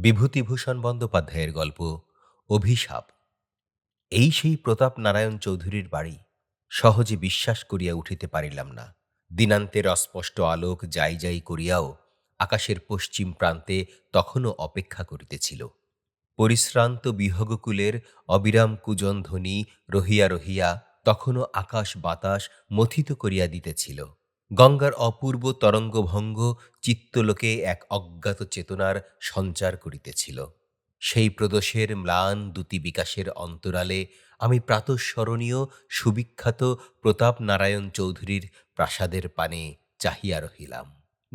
বিভূতিভূষণ বন্দ্যোপাধ্যায়ের গল্প, অভিশাপ। এই সেই প্রতাপ নারায়ণ চৌধুরীর বাড়ি, সহজে বিশ্বাস করিয়া উঠিতে পারিলাম না। দিনান্তের অস্পষ্ট আলোক যাই যাই করিয়াও আকাশের পশ্চিম প্রান্তে তখনও অপেক্ষা করিতেছিল। পরিশ্রান্ত বিহগকুলের অবিরাম কুজন ধ্বনি রহিয়া রহিয়া তখনও আকাশ বাতাস মথিত করিয়া দিতেছিল। গঙ্গার অপূর্ব তরঙ্গভঙ্গ চিত্তলোকে এক অজ্ঞাত চেতনার সঞ্চার করিতেছিল। সেই প্রদোষের ম্লান দুতি বিকাশের অন্তরালে আমি প্রাতঃস্মরণীয় সুবিখ্যাত প্রতাপ নারায়ণ চৌধুরীর প্রাসাদের পানে চাহিয়া রহিলাম।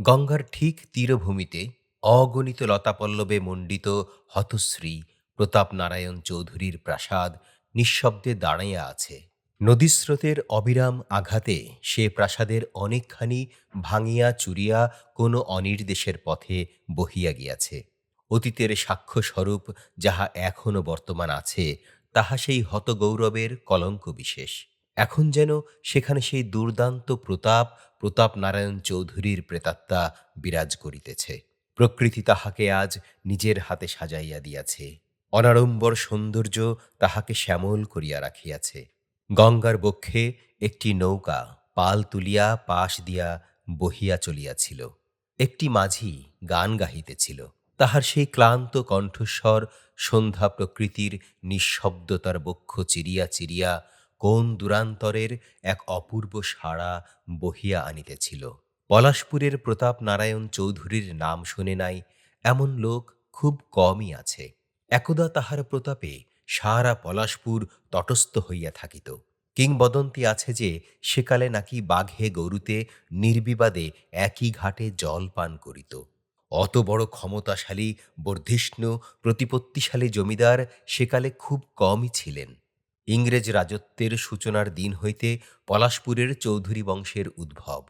গঙ্গার ঠিক তীরভূমিতে অগণিত লতাপল্লবে মণ্ডিত হতশ্রী প্রতাপ নারায়ণ চৌধুরীর প্রাসাদ নিঃশব্দে দাঁড়াইয়া আছে। নদীস্রোতের অবিরাম আঘাতে সে প্রাসাদের অনেকখানি ভাঙিয়া চুরিয়া কোনো অনির্দেশের পথে বহিয়া গিয়াছে। অতীতের সাক্ষ্যস্বরূপ যাহা এখনও বর্তমান আছে, তাহা সেই হতগৌরবের কলঙ্ক বিশেষ। এখন যেন সেখানে সেই দুর্দান্ত প্রতাপ প্রতাপ নারায়ণ চৌধুরীর প্রেতাত্মা বিরাজ করিতেছে। প্রকৃতি তাহাকে আজ নিজের হাতে সাজাইয়া দিয়াছে। অনাড়ম্বর সৌন্দর্য তাহাকে শ্যামল করিয়া রাখিয়াছে। গঙ্গার বক্ষে একটি নৌকা পাল তুলিয়া পাশ দিয়া বহিয়া চলিয়াছিল। একটি মাঝি গান গাহিতেছিল। তাহার সেই ক্লান্ত কণ্ঠস্বর সন্ধ্যা প্রকৃতির নিঃশব্দতার বক্ষ চিরিয়া চিরিয়া কোন দূরান্তরের এক অপূর্ব সাড়া বহিয়া আনিতেছিল। পলাশপুরের প্রতাপ নারায়ণ চৌধুরীর নাম শুনে নাই, এমন লোক খুব কমই আছে। একদা তাহার প্রতাপে সারা পলাশপুর তটস্থ হইয়া থাকিত। কিংবদন্তি আছে যে, সেকালে নাকি বাঘে গরুতে নির্বিবাদে একই ঘাটে জল পান করিত। অত বড় ক্ষমতাশালী, বর্ধিষ্ণু, প্রতিপত্তিশালী জমিদার সেকালে খুব কমই ছিলেন। ইংরেজ রাজত্বের সূচনার দিন হইতে পলাশপুরের চৌধুরী বংশের উদ্ভব।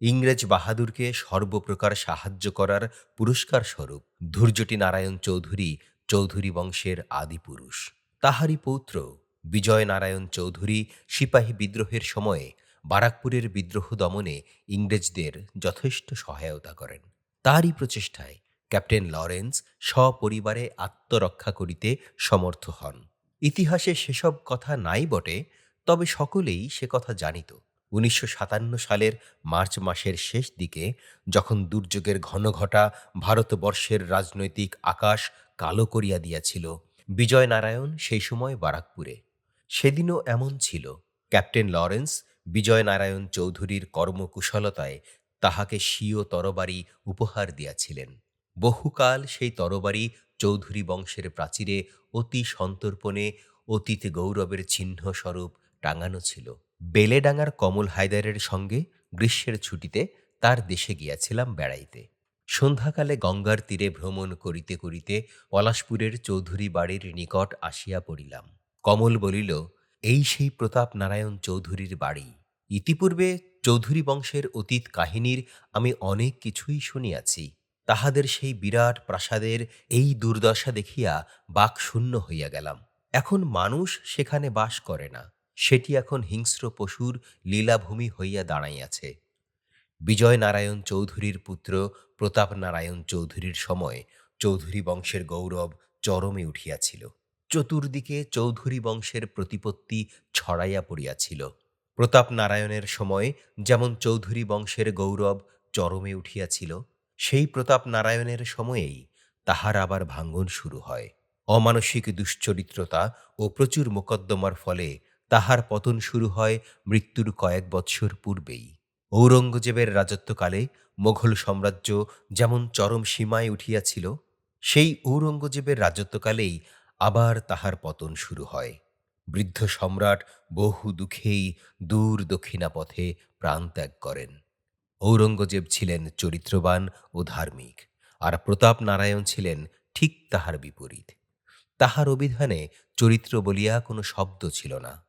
ইংরেজ বাহাদুরকে সর্বপ্রকার সাহায্য করার পুরস্কার স্বরূপ ধৈর্যটি নারায়ণ চৌধুরী চৌধুরী বংশের আদিপুরুষ। তাহারই পৌত্র বিজয় নারায়ণ চৌধুরী সিপাহী বিদ্রোহের সময়ে বারাকপুরের বিদ্রোহ দমনে ইংরেজদের যথেষ্ট সহায়তা করেন। তারই প্রচেষ্টায় ক্যাপ্টেন লরেন্স সপরিবারে আত্মরক্ষা করিতে সমর্থ হন। ইতিহাসে সেসব কথা নাই বটে, তবে সকলেই সে কথা জানিত। উনিশশো সাতান্ন সালের মার্চ মাসের শেষ দিকে যখন দুর্যোগের ঘনঘটা ভারতবর্ষের রাজনৈতিক আকাশ কালো করিয়া দিয়াছিল বিজয় নারায়ণ সেই সময় বারাকপুরে। সেদিনও এমন ছিল। ক্যাপ্টেন লরেন্স বিজয় নারায়ণ চৌধুরীর কর্মকুশলতায় তাহাকে স্বীয় তরবারি উপহার দিয়াছিলেন। বহুকাল সেই তরবারি চৌধুরী বংশের প্রাচীরে অতি সন্তর্পণে অতীত গৌরবের চিহ্ন স্বরূপ টাঙানো ছিল। বেলেডাঙ্গার কমল হায়দারের সঙ্গে গ্রীষ্মের ছুটিতে তার দেশে গিয়াছিলাম বেড়াইতে। সন্ধ্যাকালে গঙ্গার তীরে ভ্রমণ করিতে করিতে পলাশপুরের চৌধুরী বাড়ির নিকট আসিয়া পড়িলাম। কমল বলিল, এই সেই প্রতাপ নারায়ণ চৌধুরীর বাড়ি। ইতিপূর্বে চৌধুরী বংশের অতীত কাহিনীর আমি অনেক কিছুই শুনিয়াছি। তাহাদের সেই বিরাট প্রাসাদের এই দুর্দশা দেখিয়া বাক শূন্য হইয়া গেলাম। এখন মানুষ সেখানে বাস করে না। সেটি এখন হিংস্র পশুর লীলাভূমি হইয়া দাঁড়াইয়াছে। বিজয় নারায়ণ চৌধুরীর পুত্র প্রতাপ নারায়ণ চৌধুরীর সময় চৌধুরী বংশের গৌরব চরমে উঠিয়াছিল। চতুর্দিকে চৌধুরী বংশের প্রতিপত্তি ছড়াইয়া পড়িয়াছিল। প্রতাপ নারায়ণের সময় যেমন চৌধুরী বংশের গৌরব চরমে উঠিয়াছিল, সেই প্রতাপ নারায়ণের সময়েই তাহার আবার ভাঙ্গন শুরু হয়। অমানসিক দুশ্চরিত্রতা ও প্রচুর মোকদ্দমার ফলে তাহার পতন শুরু হয় মৃত্যুর কয়েক বৎসর পূর্বেই। ঔরঙ্গজেবের রাজত্বকালে মোঘল সাম্রাজ্য যেমন চরম সীমায় উঠিয়াছিল, সেই ঔরঙ্গজেবের রাজত্বকালেই আবার তাহার পতন শুরু হয়। বৃদ্ধ সম্রাট বহু দুঃখেই দূর দক্ষিণা পথে প্রাণ ত্যাগ করেন। ঔরঙ্গজেব ছিলেন চরিত্রবান ও ধার্মিক, আর প্রতাপ নারায়ণ ছিলেন ঠিক তাহার বিপরীত। তাহার অভিধানে চরিত্র বলিয়া কোনো শব্দ ছিল না।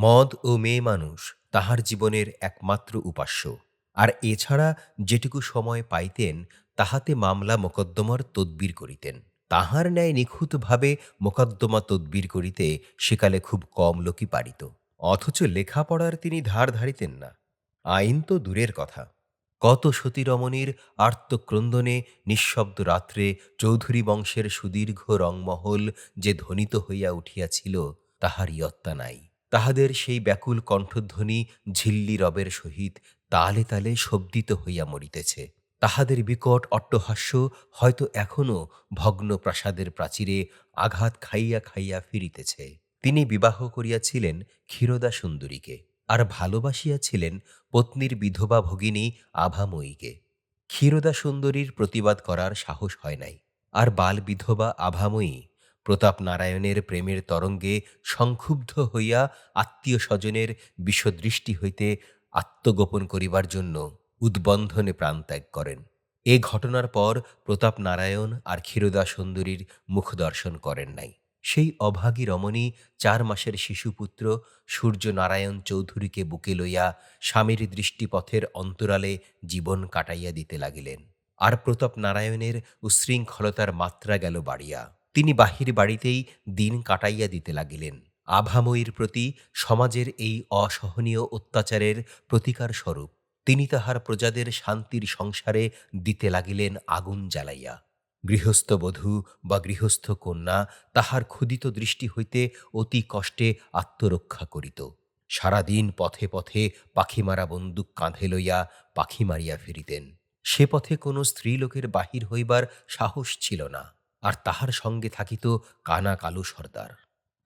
মদ ও মেয়ে মানুষ তাহার জীবনের একমাত্র উপাস্য। আর এছাড়া যেটুকু সময় পাইতেন, তাহাতে মামলা মোকদ্দমার তদবির করিতেন। তাহার ন্যায় নিখুঁতভাবে মোকদ্দমা তদবির করিতে সেকালে খুব কম লোকই পারিত। অথচ লেখাপড়ার তিনি ধার ধারিতেন না। আইন তো দূরের কথা। কত সতীরমণীর আর্তক্রন্দনে নিঃশব্দ রাত্রে চৌধুরী বংশের সুদীর্ঘ রংমহল যে ধ্বনিত হইয়া উঠিয়াছিল তাহার ইয়ত্তা নাই। তাহাদের সেই ব্যাকুল কণ্ঠধ্বনি ঝিল্লি রবের সহিত তালে তালে শব্দিত হইয়া মরিতেছে। তাহাদের বিকট অট্টহাস্য হয়তো এখনও ভগ্ন প্রাসাদের প্রাচীরে আঘাত খাইয়া খাইয়া ফিরিতেছে। তিনি বিবাহ করিয়াছিলেন ক্ষীরদা সুন্দরীকে আর ভালোবাসিয়াছিলেন পত্নীর বিধবা ভগিনী আভাময়ীকে। ক্ষীরদা সুন্দরীর প্রতিবাদ করার সাহস হয় নাই। আর বাল বিধবা আভাময়ী প্রতাপ নারায়ণের প্রেমের তরঙ্গে সংক্ষুব্ধ হইয়া আত্মীয় স্বজনের বিষদৃষ্টি হইতে আত্মগোপন করিবার জন্য উদ্বন্ধনে প্রাণত্যাগ করেন। এ ঘটনার পর প্রতাপ নারায়ণ আর ক্ষীরদা সুন্দরীর মুখ দর্শন করেন নাই। সেই অভাগী রমণী চার মাসের শিশুপুত্র সূর্যনারায়ণ চৌধুরীকে বুকে লইয়া স্বামীর দৃষ্টিপথের অন্তরালে জীবন কাটাইয়া দিতে লাগিলেন। আর প্রতাপ নারায়ণের উশৃঙ্খলতার মাত্রা গেল বাড়িয়া। তিনি বাহির বাড়িতেই দিন কাটাইয়া দিতে লাগিলেন। আভাময়ীর প্রতি সমাজের এই অসহনীয় অত্যাচারের প্রতিকার স্বরূপ তিনি তাহার প্রজাদের শান্তির সংসারে দিতে লাগিলেন আগুন জ্বালাইয়া। গৃহস্থ বধূ বা গৃহস্থ কন্যা তাহার ক্ষুদিত দৃষ্টি হইতে অতি কষ্টে আত্মরক্ষা করিত। সারাদিন পথে পথে পাখি মারা বন্দুক কাঁধে লইয়া পাখি মারিয়া ফিরিতেন। সে পথে কোনো স্ত্রীলোকের বাহির হইবার সাহস ছিল না। আর তাহার সঙ্গে থাকিত কানা কালু সর্দার।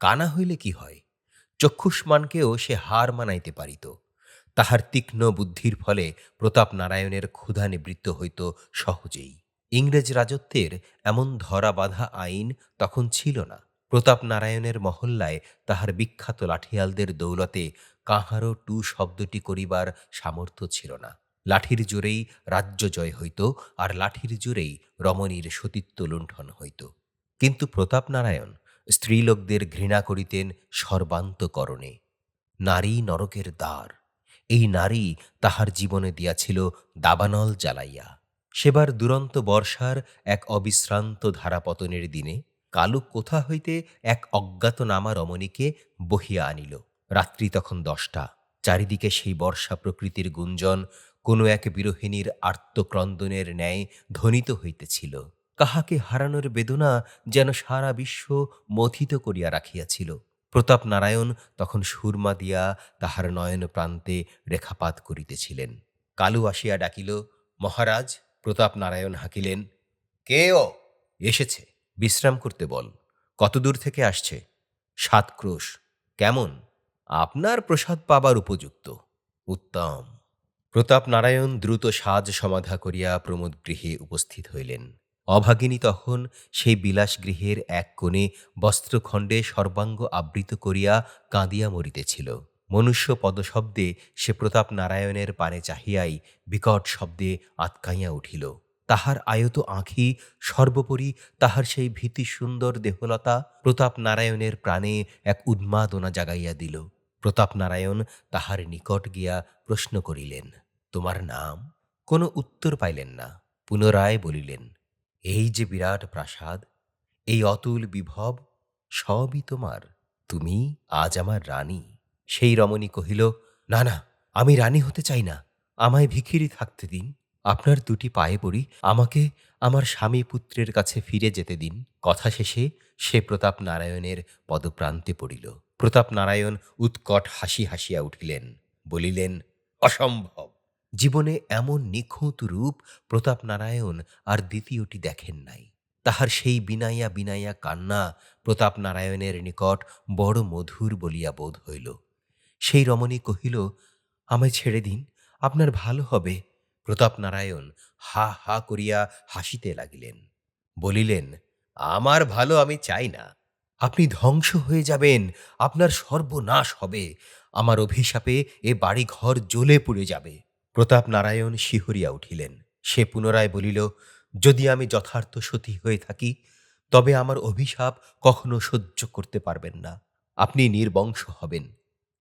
কানা হইলে কি হয়? চক্ষুষ্মানকেও সে হার মানাইতে পারিত। তাহার তীক্ষ্ণ বুদ্ধির ফলে প্রতাপ নারায়ণের ক্ষুধা নিবৃত্ত হইত সহজেই। ইংরেজ রাজত্বের এমন ধরা বাঁধা আইন তখন ছিল না। প্রতাপ নারায়ণের মহল্লায় তাহার বিখ্যাত লাঠিয়ালদের দৌলতে কাহারও টু শব্দটি করিবার সামর্থ্য ছিল না। লাঠির জোরেই রাজ্য জয় হইত আর লাঠির জোরেই রমণীর সতীত্ব লুণ্ঠন হইত। কিন্তু প্রতাপ নারায়ণ স্ত্রীলোকদের ঘৃণা করিতেন সর্বান্তকরণে। নারী নরকের দ্বার। এই নারী তাহার জীবনে দিয়াছিল দাবানল জ্বালাইয়া। সেবার দুরন্ত বর্ষার এক অবিশ্রান্ত ধারাপতনের দিনে কালু কোথা হইতে এক অজ্ঞাতনামা রমণীকে বহিয়া আনিল। রাত্রি তখন দশটা। চারিদিকে সেই বর্ষা প্রকৃতির গুঞ্জন কোনো এক বিরোহিণীর আর্তক্রন্দনের ন্যায় ধ্বনিত হইতেছিল। কাহাকে হারানোর বেদনা যেন সারা বিশ্ব মথিত করিয়া রাখিয়াছিল। প্রতাপ নারায়ণ তখন সুরমা দিয়া তাহার নয়ন প্রান্তে রেখাপাত করিতেছিলেন। কালু আসিয়া ডাকিল, মহারাজ প্রতাপ নারায়ণ হাঁকিলেন। কে ও? এসেছে, বিশ্রাম করতে বল। কত দূর থেকে আসছে? সাত ক্রোশ কেমন? আপনার প্রসাদ পাবার উপযুক্ত। উত্তম। প্রতাপ নারায়ণ দ্রুত সাজ সমাধা করিয়া প্রমোদ গৃহে উপস্থিত হইলেন। অভাগিনী তখন সেই বিলাস গৃহের এক কোণে বস্ত্রখণ্ডে সর্বাঙ্গ আবৃত করিয়া কাঁদিয়া মরিতেছিল। মনুষ্য পদশব্দে সে প্রতাপ নারায়ণের পানে চাহিয়াই বিকট শব্দে আতকাইয়া উঠিল। তাহার আয়ত আঁখি সর্বোপরি তাহার সেই ভীতি সুন্দর দেহলতা প্রতাপ নারায়ণের প্রাণে এক উন্মাদনা জাগাইয়া দিল। প্রতাপ নারায়ণ তাহার নিকট গিয়া প্রশ্ন করিলেন, তোমার নাম? কোনো উত্তর পাইলেন না। পুনরায় বলিলেন, এই যে বিরাট প্রাসাদ, এই অতুল বিভব, সবই তোমার। তুমি আজ আমার রানী। সেই রমণী কহিল, না না, আমি রানী হতে চাই না। আমায় ভিখিরি থাকতে দিন। আপনার দুটি পায়ে পড়ি। আমাকে আমার স্বামী পুত্রের কাছে ফিরে যেতে দিন। কথা শেষে সে প্রতাপ নারায়ণের পদপ্রান্তে পড়িল। প্রতাপ নারায়ণ উৎকট হাসি হাসিয়া উঠিলেন, বলিলেন, অসম্ভব। জীবনে এমন নিখুঁত রূপ প্রতাপ নারায়ণ আর দ্বিতীয়টি দেখেন নাই। তাহার সেই বিনাইয়া বিনাইয়া কান্না প্রতাপ নারায়ণের নিকট বড় মধুর বলিয়া বোধ হইল। সেই রমণী কহিল, আমায় ছেড়ে দিন, আপনার ভালো হবে প্রতাপ নারায়ণ হা হা করিয়া হাসিতে লাগিলেন। বলিলেন, আমার ভালো আমি চাই না। আপনি ধ্বংস হয়ে যাবেন, আপনার সর্বনাশ হবে। আমার অভিশাপে এ বাড়ি ঘর জ্বলে পুড়ে যাবে। প্রতাপ নারায়ণ শিহরিয়া উঠিলেন। সে পুনরায় বলিল, যদি আমি যথার্থ সতী হয়ে থাকি, তবে আমার অভিশাপ কখনো সহ্য করতে পারবেন না। আপনি নির্বংশ হবেন।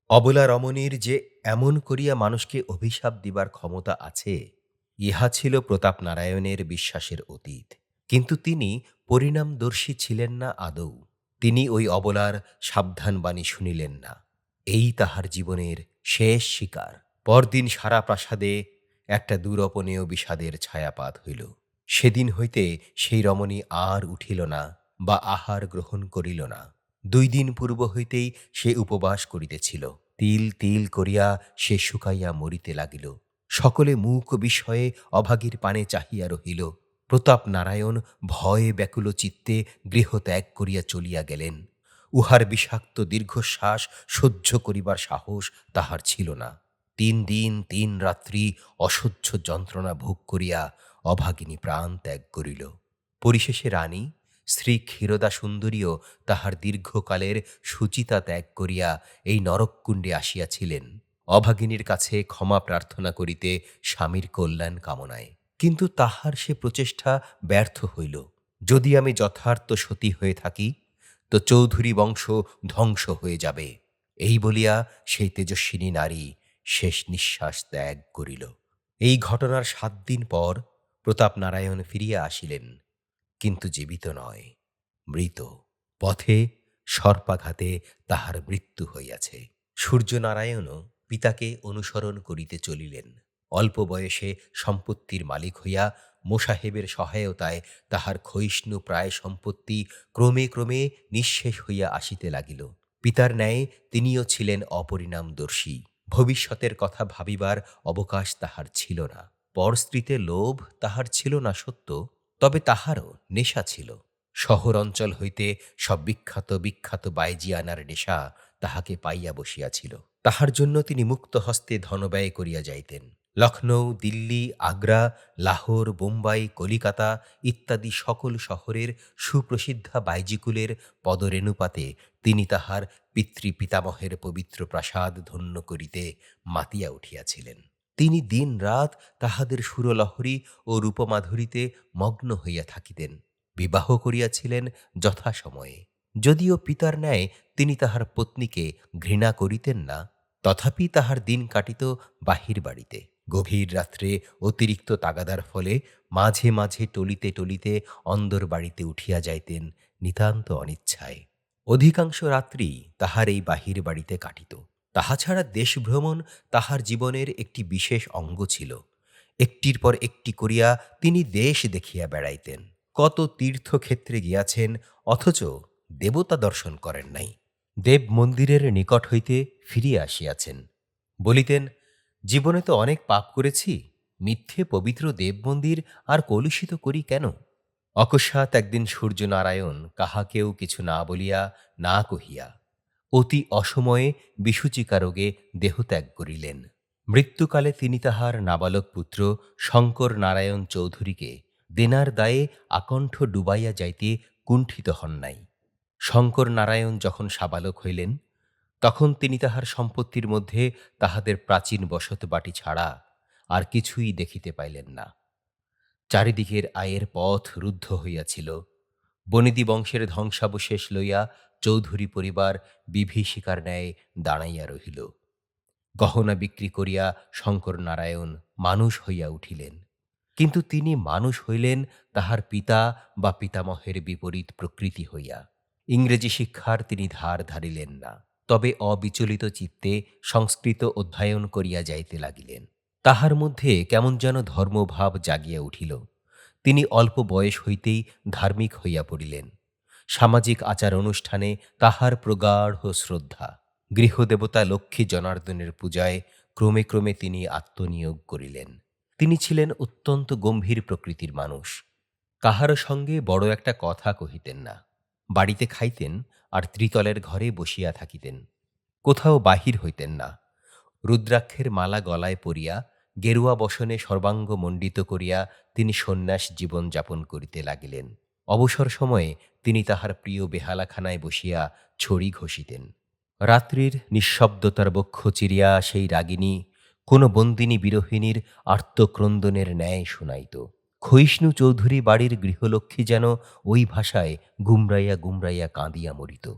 অবলা রমণীর যে এমন করিয়া মানুষকে অভিশাপ দিবার ক্ষমতা আছে, ইহা ছিল প্রতাপ নারায়ণের বিশ্বাসের অতীত। কিন্তু তিনি পরিণামদর্শী ছিলেন না আদৌ। তিনি ওই অবলার সাবধান বাণী শুনিলেন না। এই তাহার জীবনের শেষ শিকার। পরদিন সারা প্রাসাদে একটা দুরপনেয় বিষাদের ছায়াপাত হইল। সেদিন হইতে সেই রমণী আর উঠিল না বা আহার গ্রহণ করিল না। দুই দিন পূর্ব হইতেই সে উপবাস করিতেছিল। তিল তিল করিয়া সে শুকাইয়া মরিতে লাগিল। সকলে মুখ বিষয়ে অভাগীর পানে চাহিয়া রহিল। প্রতাপ নারায়ণ ভয়ে ব্যাকুল চিত্তে গৃহ ত্যাগ করিয়া চলিয়া গেলেন। উহার বিষাক্ত দীর্ঘশ্বাস সহ্য করিবার সাহস তাহার ছিল না। তিন দিন তিন রাত্রি অসহ্য যন্ত্রণা ভোগ করিয়া অভাগিনী প্রাণ ত্যাগ করিল। পরিশেষে রানী শ্রী ক্ষীরদা সুন্দরীও তাহার দীর্ঘকালের সুচিতা ত্যাগ করিয়া এই নরককুণ্ডে আসিয়াছিলেন। অভাগিনীর কাছে ক্ষমা প্রার্থনা করিতে স্বামীর কল্যাণ কামনায়। কিন্তু তাহার সে প্রচেষ্টা ব্যর্থ হইল। যদি আমি যথার্থ সতী হয়ে থাকি, তো চৌধুরী বংশ ধ্বংস হয়ে যাবে। এই বলিয়া সেই তেজস্বিনী নারী শেষ নিঃশ্বাস ত্যাগ করিল। এই ঘটনার সাত দিন পর প্রতাপ নারায়ণ ফিরিয়া আসিলেন, কিন্তু জীবিত নয়, মৃত। পথে সর্পাঘাতে তাহার মৃত্যু হইয়াছে। সূর্যনারায়ণও পিতাকে অনুসরণ করিতে চলিলেন। অল্প বয়সে সম্পত্তির মালিক হইয়া মোসাহেবের সহায়তায় তাহার ক্ষয়িষ্ণু প্রায় সম্পত্তি ক্রমে ক্রমে নিঃশেষ হইয়া আসিতে লাগিল। পিতার ন্যায় তিনিও ছিলেন অপরিণামদর্শী। ভবিষ্যতের কথা ভাবিবার অবকাশ তাহার ছিল না। পরস্ত্রীতে লোভ তাহার ছিল না সত্য, তবে তাহারও নেশা ছিল। শহর অঞ্চল হইতে সব বিখ্যাত বিখ্যাত বাইজিয়ানার নেশা তাহাকে পাইয়া বসিয়াছিল। তাহার জন্য তিনি মুক্ত হস্তে ধনব্যয় করিয়া যাইতেন। লখনৌ দিল্লি, আগ্রা, লাহোর, বোম্বাই, কলিকাতা ইত্যাদি সকল শহরের সুপ্রসিদ্ধা বাইজিকুলের পদরেণুপাতে তিনি তাহার পিতৃপিতামহের পবিত্র প্রাসাদ ধন্য করিতে মাতিয়া উঠিয়াছিলেন। তিনি দিন রাত তাহাদের সুরলহরী ও রূপমাধুরীতে মগ্ন হইয়া থাকিতেন। বিবাহ করিয়াছিলেন যথাসময়ে। যদিও পিতার ন্যায় তিনি তাহার পত্নীকে ঘৃণা করিতেন না, তথাপি তাহার দিন কাটিত বাহির বাড়িতে। গভীর রাত্রে অতিরিক্ত তাগাদার ফলে মাঝে মাঝে টলিতে টলিতে অন্দর বাড়িতে উঠিয়া যাইতেন নিতান্ত অনিচ্ছায়। অধিকাংশ রাত্রি তাহার এই বাহির বাড়িতে কাটিত। তাহা ছাড়া দেশভ্রমণ তাহার জীবনের একটি বিশেষ অঙ্গ ছিল। একটির পর একটি করিয়া তিনি দেশ দেখিয়া বেড়াইতেন। কত তীর্থক্ষেত্রে গিয়াছেন, অথচ দেবতা দর্শন করেন নাই। দেব মন্দিরের নিকট হইতে ফিরিয়া আসিয়াছেন। বলিতেন জীবনে তো অনেক পাপ করেছি, মিথ্যে পবিত্র দেব মন্দির আর কলুষিত করি কেন? অকস্মাৎ একদিন সূর্যনারায়ণ কাহাকেও কিছু না বলিয়া, না কহিয়া অতি অসময়ে বিসূচিকা রোগে দেহত্যাগ করিলেন। মৃত্যুকালে তিনি তাহার নাবালক পুত্র শঙ্কর নারায়ণ চৌধুরীকে দেনার দায়ে আকণ্ঠ ডুবাইয়া যাইতে কুণ্ঠিত হন নাই। শঙ্কর নারায়ণ যখন সাবালক হইলেন তখন তিনি তাহার সম্পত্তির মধ্যে তাহাদের প্রাচীন বসত বাটি ছাড়া আর কিছুই দেখিতে পাইলেন না। চারিদিকের আয়ের পথ রুদ্ধ হইয়াছিল। বনিদি বংশের ধ্বংসাবশেষ লইয়া চৌধুরী পরিবার বিভীষিকার ন্যায় দাঁড়াইয়া রহিল। গহনা বিক্রি করিয়া শঙ্কর নারায়ণ মানুষ হইয়া উঠিলেন। কিন্তু তিনি মানুষ হইলেন তাহার পিতা বা পিতামহের বিপরীত প্রকৃতি হইয়া। ইংরেজি শিক্ষার তিনি ধার ধারিলেন না। তবে অবিচলিত চিত্তে সংস্কৃত অধ্যয়ন করিয়া যাইতে লাগিলেন। তাহার মধ্যে কেমন যেন ধর্মভাব জাগিয়া উঠিল। তিনি অল্প বয়স হইতেই ধার্মিক হইয়া পড়িলেন। সামাজিক আচার অনুষ্ঠানে তাহার প্রগাঢ় শ্রদ্ধা। গৃহদেবতা লক্ষ্মী জনার্দনের পূজায় ক্রমে ক্রমে তিনি আত্মনিয়োগ করিলেন। তিনি ছিলেন অত্যন্ত গম্ভীর প্রকৃতির মানুষ। কাহারও সঙ্গে বড় একটা কথা কহিতেন না। বাড়িতে খাইতেন আর ত্রিতলের ঘরে বসিয়া থাকিতেন। কোথাও বাহির হইতেন না। রুদ্রাক্ষের মালা গলায় পরিয়া, গেরুয়া বসনে সর্বাঙ্গ মণ্ডিত করিয়া তিনি সন্ন্যাস জীবন যাপন করিতে লাগিলেন। অবসর সময়ে তিনি তাহার প্রিয় বেহালাখানায় বসিয়া ছড়ি ঘষিতেন। রাত্রির নিঃশব্দতার বক্ষ চিরিয়া সেই রাগিনী কোনো বন্দিনী বিরোহিণীর আর্তক্রন্দনের ন্যায় শুনাইত। ক্ষয়িষ্ণু চৌধুরী বাড়ির গৃহলক্ষ্মী যেন ওই ভাষায় গুমরাইয়া গুমরাইয়া কাঁদিয়া মরিত।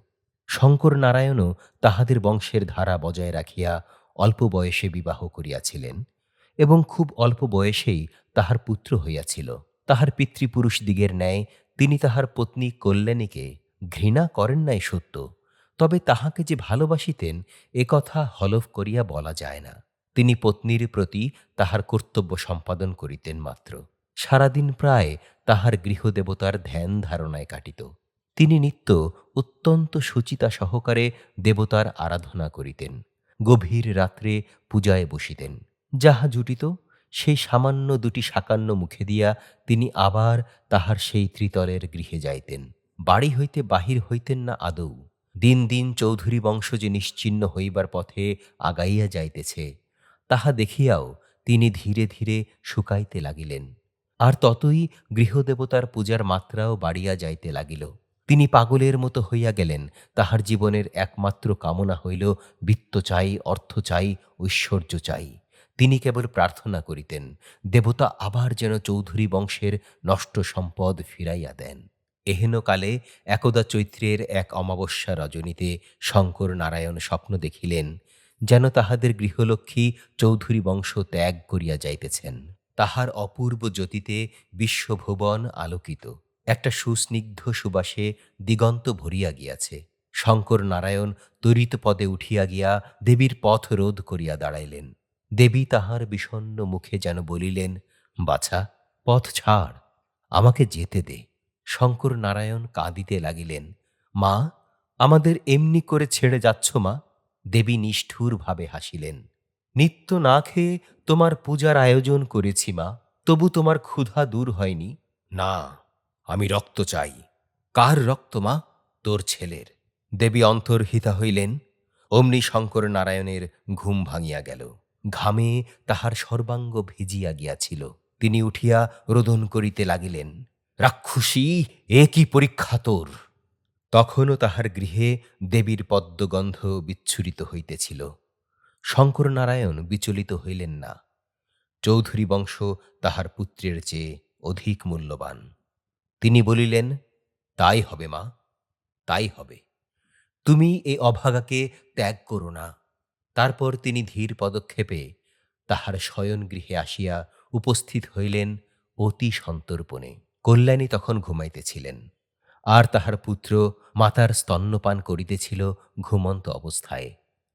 শঙ্কর নারায়ণও তাহাদের বংশের ধারা বজায় রাখিয়া অল্প বয়সে বিবাহ করিয়াছিলেন এবং খুব অল্প বয়সেই তাহার পুত্র হইয়াছিল। তাহার পিতৃপুরুষ দিগের ন্যায় তিনি তাহার পত্নী কল্যাণীকে ঘৃণা করেন নাই সত্য, তবে তাহাকে যে ভালোবাসিতেন এ কথা হলফ করিয়া বলা যায় না। তিনি পত্নীর প্রতি তাহার কর্তব্য সম্পাদন করিতেন মাত্র। সারাদিন প্রায় তাহার গৃহদেবতার ধ্যান ধারণায় কাটিত। তিনি নিত্য অত্যন্ত সুচিতা সহকারে দেবতার আরাধনা করিতেন। গভীর রাত্রে পূজায় বসিতেন। যাহা জুটিত, সেই সামান্য দুটি সাকান্ন মুখে দিয়া তিনি আবার তাহার সেই ত্রিতলের গৃহে যাইতেন। বাড়ি হইতে বাহির হইতেন না আদৌ। দিন দিন চৌধুরী বংশ যে নিশ্চিহ্ন হইবার পথে আগাইয়া যাইতেছে, তাহা দেখিয়াও তিনি ধীরে ধীরে শুকাইতে লাগিলেন। আর ততই গৃহদেবতার পূজার মাত্রাও বাড়িয়া যাইতে লাগিল। তিনি পাগলের মতো হইয়া গেলেন, তাহার জীবনের একমাত্র কামনা হইল বৃত্ত চাই, অর্থ চাই, ঐশ্বর্য চাই। তিনি কেবল প্রার্থনা করিতেন, দেবতা আবার যেন চৌধুরী বংশের নষ্ট সম্পদ ফিরাইয়া দেন। এহেন কালে একদা চৈত্রের এক অমাবস্যা রজনীতে শঙ্কর নারায়ণ স্বপ্ন দেখিলেন, যেন তাহাদের গৃহলক্ষ্মী চৌধুরী বংশ ত্যাগ করিয়া যাইতেছেন। তাহার অপূর্ব জ্যোতিতে বিশ্বভুবন আলোকিত। একটা সুস্নিগ্ধ সুবাসে দিগন্ত ভরিয়া গিয়াছে। শঙ্কর নারায়ণ তরিত পদে উঠিয়া গিয়া দেবীর পথ রোধ করিয়া দাঁড়াইলেন। দেবী তাহার বিষণ্ন মুখে যেন বলিলেন, বাছা, পথ ছাড়, আমাকে যেতে দে। শঙ্কর নারায়ণ কাঁদিতে লাগিলেন, মা, আমাদের এমনি করে ছেড়ে যাচ্ছ মা? দেবী নিষ্ঠুরভাবে হাসিলেন নিত্য না খেয়ে তোমার পূজার আয়োজন করেছি মা, তবু তোমার ক্ষুধা দূর হয়নি। না, আমি রক্ত চাই। কার রক্ত মা? তোর ছেলের। দেবী অন্তর্হিতা হইলেন, অমনি শঙ্কর নারায়ণের ঘুম ভাঙিয়া গেল। ঘামে তাহার সর্বাঙ্গ ভিজিয়া গিয়াছিল। তিনি উঠিয়া রোদন করিতে লাগিলেন, রাক্ষসী, এ কি পরীক্ষা তোর? তখনও তাহার গৃহে দেবীর পদ্মগন্ধ বিচ্ছুরিত হইতেছিল। শঙ্কর নারায়ণ বিচলিত হইলেন না। চৌধুরী বংশ তাহার পুত্রের চেয়ে অধিক মূল্যবান। তিনি বলিলেন, তাই হবে মা, তাই হবে। তুমি এ অভাগাকে ত্যাগ করো না। তারপর তিনি ধীর পদক্ষেপে তাহার শয়ন গৃহে আসিয়া উপস্থিত হইলেন অতি সন্তর্পণে। কল্যাণী তখন ঘুমাইতেছিলেন। আর তাহার পুত্র মাতার স্তন্যপান করিতেছিল ঘুমন্ত অবস্থায়।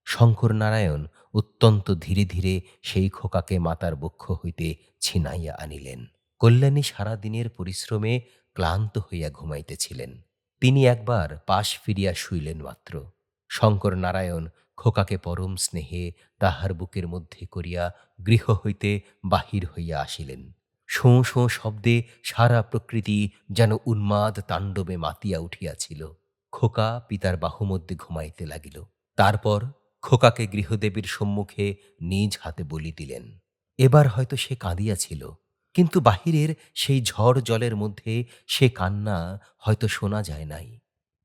শঙ্কর নারায়ণ অত্যন্ত ধীরে ধীরে সেই খোকাকে মাতার বক্ষ হইতে ছিনাইয়া আনিলেন। কল্যাণী সারা দিনের পরিশ্রমে ক্লান্ত হইয়া ঘুমাইতেছিলেন। তিনি একবার পাশ ফিরিয়া শুইলেন মাত্র। শঙ্কর নারায়ণ খোকাকে পরম স্নেহে তাহার বুকের মধ্যে করিয়া গৃহ হইতে বাহির হইয়া আসিলেন। শোঁ শোঁ শব্দে সারা প্রকৃতি যেন উন্মাদ তাণ্ডবে মাতিয়া উঠিয়াছিল। খোকা পিতার বাহুমধ্যে ঘুমাইতে লাগিল। তারপর খোকাকে গৃহদেবীর সম্মুখে নিজ হাতে বলি দিলেন, এবার হয়তো সে কাঁদিয়াছিল, কিন্তু বাহিরের সেই ঝড় জলের মধ্যে সে কান্না হয়তো শোনা যায় নাই।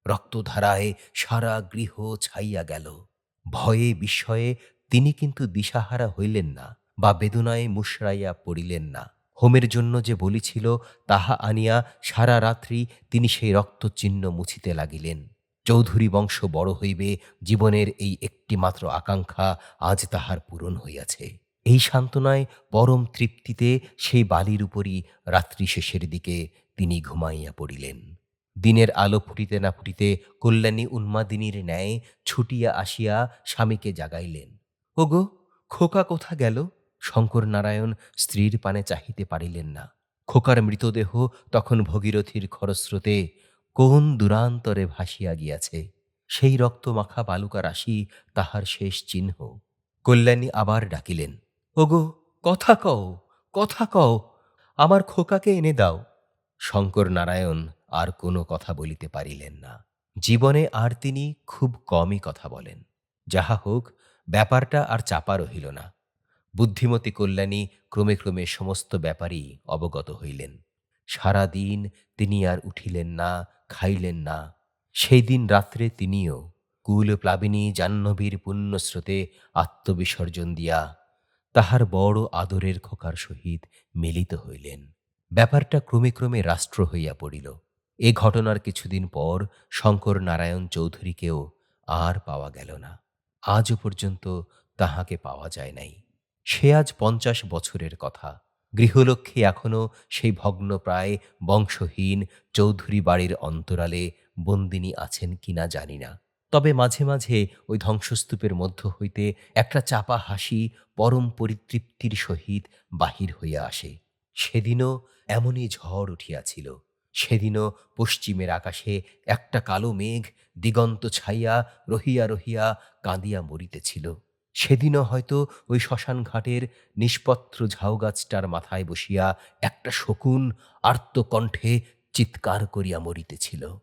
রক্তধারায় সারা গৃহ ছাইয়া গেল। ভয়ে বিস্ময়ে তিনি কিন্তু দিশাহারা হইলেন না বা বেদনায় মুশরাইয়া পড়িলেন না। হোমের জন্য যে বলিছিল, তাহা আনিয়া সারা রাত্রি তিনি সেই রক্তচিহ্ন মুছিতে লাগিলেন। চৌধুরী বংশ বড় হইবে, জীবনের এই একটিমাত্র আকাঙ্ক্ষা আজ তাহার পূরণ হইয়াছে। এই সান্ত্বনায় পরম তৃপ্তিতে সেই বালির উপরই রাত্রি শেষের দিকে তিনি ঘুমাইয়া পড়িলেন। দিনের আলো ফুটিতে না ফুটিতে কল্যাণী উন্মাদিনীর ন্যায় ছুটিয়া আসিয়া স্বামীকে জাগাইলেন। ওগো, খোকা কোথা গেল? শঙ্কর নারায়ণ স্ত্রীর পানে চাহিতে পারিলেন না। খোকার মৃতদেহ তখন ভগীরথীর খরস্রোতে কোন দূরান্তরে ভাসিয়া গিয়াছে, সেই রক্তমাখা বালুকা রাশি তাহার শেষ চিহ্ন। কল্যাণী আবার ডাকিলেন, ওগো, কথা কও কথা কও, আমার খোকাকে এনে দাও। শঙ্কর নারায়ণ আর কোনো কথা বলিতে পারিলেন না। জীবনে আর তিনি খুব কমই কথা বলেন। যাহা হোক, ব্যাপারটা আর চাপা রহিল না। বুদ্ধিমতী কল্যাণী ক্রমে ক্রমে সমস্ত ব্যাপারই অবগত হইলেন। সারা দিন তিনি আর উঠিলেন না, খাইলেন না। সেই দিন রাত্রে তিনিও কুল প্লাবিনী জাহ্নবীর পুণ্যস্রোতে আত্মবিসর্জন দিয়া তাহার বড় আদরের খোকার সহিত মিলিত হইলেন। ব্যাপারটা ক্রমে ক্রমে রাষ্ট্র হইয়া পড়িল। এ ঘটনার কিছুদিন পর শঙ্কর নারায়ণ চৌধুরীকেও আর পাওয়া গেল না। আজও পর্যন্ত তাহাকে পাওয়া যায় নাই। সে আজ পঞ্চাশ বছরের কথা। গৃহলক্ষ্মী এখনও সেই ভগ্নপ্রায় বংশহীন চৌধুরী বাড়ির অন্তরালে বন্দিনী আছেন কিনা জানি না। তবে মাঝে মাঝে ওই ধ্বংসস্তূপের মধ্য হইতে একটা চাপা হাসি পরম পরিতৃপ্তির সহিত বাহির হইয়া আসে। সেদিনও এমনই ঝড় উঠিয়াছিল। সেদিনও পশ্চিমের আকাশে একটা কালো মেঘ দিগন্ত ছাইয়া রহিয়া রহিয়া কাঁদিয়া মরিতেছিল। সেদিনও হয়তো ওই শ্মশান ঘাটের নিষ্পত্র ঝাউগাছটার মাথায় বসিয়া একটা শকুন আর্তকণ্ঠে চিৎকার করিয়া মরিতেছিল।